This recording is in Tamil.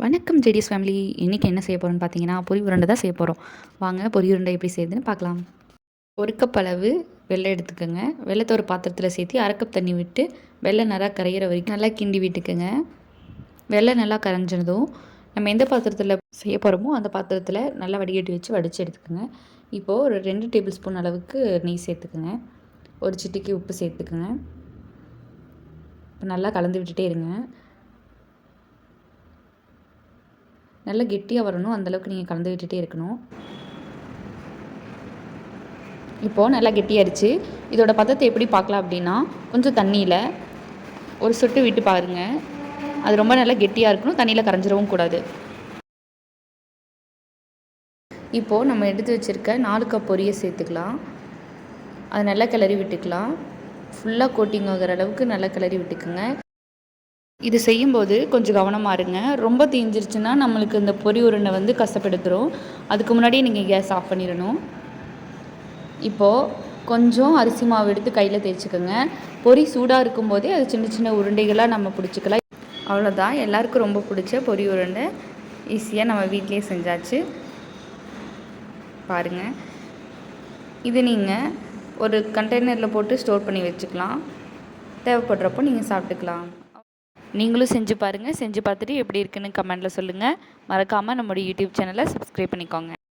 வணக்கம் ஜெடிஎஸ் ஃபேமிலி இன்றைக்கி என்ன செய்ய போகிறோம்னு பார்த்தீங்கன்னா பொரி உருண்டை தான் செய்ய போகிறோம் வாங்க பொரி உருண்டை எப்படி செய்யுதுன்னு பார்க்கலாம் ஒரு கப் அளவு வெள்ளை எடுத்துக்கோங்க. வெள்ளத்தை ஒரு பாத்திரத்தில் சேர்த்து அரை கப் தண்ணி விட்டு வெள்ளை நல்லா கரையிற வரைக்கும் நல்லா கிண்டி விட்டுக்குங்க. வெள்ளை நல்லா கரைஞ்சதும் நம்ம எந்த பாத்திரத்தில் செய்ய போகிறோமோ அந்த பாத்திரத்தில் நல்லா வடிகட்டி வச்சு வடித்து எடுத்துக்கோங்க. இப்போது ஒரு ரெண்டு டேபிள் ஸ்பூன் அளவுக்கு நெய் சேர்த்துக்குங்க. ஒரு சிட்டிக்கு உப்பு சேர்த்துக்குங்க. இப்போ நல்லா கலந்து விட்டுட்டே இருங்க. நல்லா கெட்டியாக வரணும். அந்தளவுக்கு நீங்கள் கலந்து விட்டுட்டே இருக்கணும். இப்போது நல்லா கெட்டியாகிடுச்சு இதோட பதத்தை எப்படி பார்க்கலாம் அப்படின்னா கொஞ்சம் தண்ணியில் ஒரு சொட்டு விட்டு பாருங்கள் அது ரொம்ப நல்லா கெட்டியாக இருக்கணும். தண்ணியில் கரைஞ்சிடவும் கூடாது. இப்போது நம்ம எடுத்து வச்சுருக்க நாலு கப் பொரியை சேர்த்துக்கலாம். அது நல்லா கிளறி விட்டுக்கலாம். ஃபுல்லாக கோட்டிங் ஆகிற அளவுக்கு நல்லா கிளறி விட்டுக்குங்க. இது செய்யும்போது கொஞ்சம் கவனமாக இருங்க. ரொம்ப தீஞ்சிருச்சுன்னா நம்மளுக்கு இந்த பொரி உருண்டை வந்து கஷ்டப்படுத்துகிறோம் அதுக்கு முன்னாடியே நீங்கள் கேஸ் ஆஃப் பண்ணிடணும். இப்போது கொஞ்சம் அரிசி மாவு எடுத்து கையில் தேய்ச்சிக்கோங்க. பொரி சூடாக இருக்கும்போதே அது சின்ன சின்ன உருண்டைகளாக நம்ம பிடிச்சிக்கலாம். அவ்வளோதான் எல்லாருக்கும் ரொம்ப பிடிச்ச பொரி உருண்டை. ஈஸியாக நம்ம வீட்லேயே செஞ்சாச்சு. பாருங்கள் இது நீங்கள் ஒரு கண்டெய்னரில் போட்டு ஸ்டோர் பண்ணி வச்சுக்கலாம். தேவைப்படுறப்போ நீங்கள் சாப்பிட்டுக்கலாம். நீங்களும் செஞ்சு பாருங்கள் செஞ்சு பார்த்துட்டு எப்படி இருக்குன்னு கமெண்ட்டில் சொல்லுங்கள் மறக்காமல் நம்மளுடைய யூடியூப் சேனலை சப்ஸ்கிரைப் பண்ணிக்கோங்க.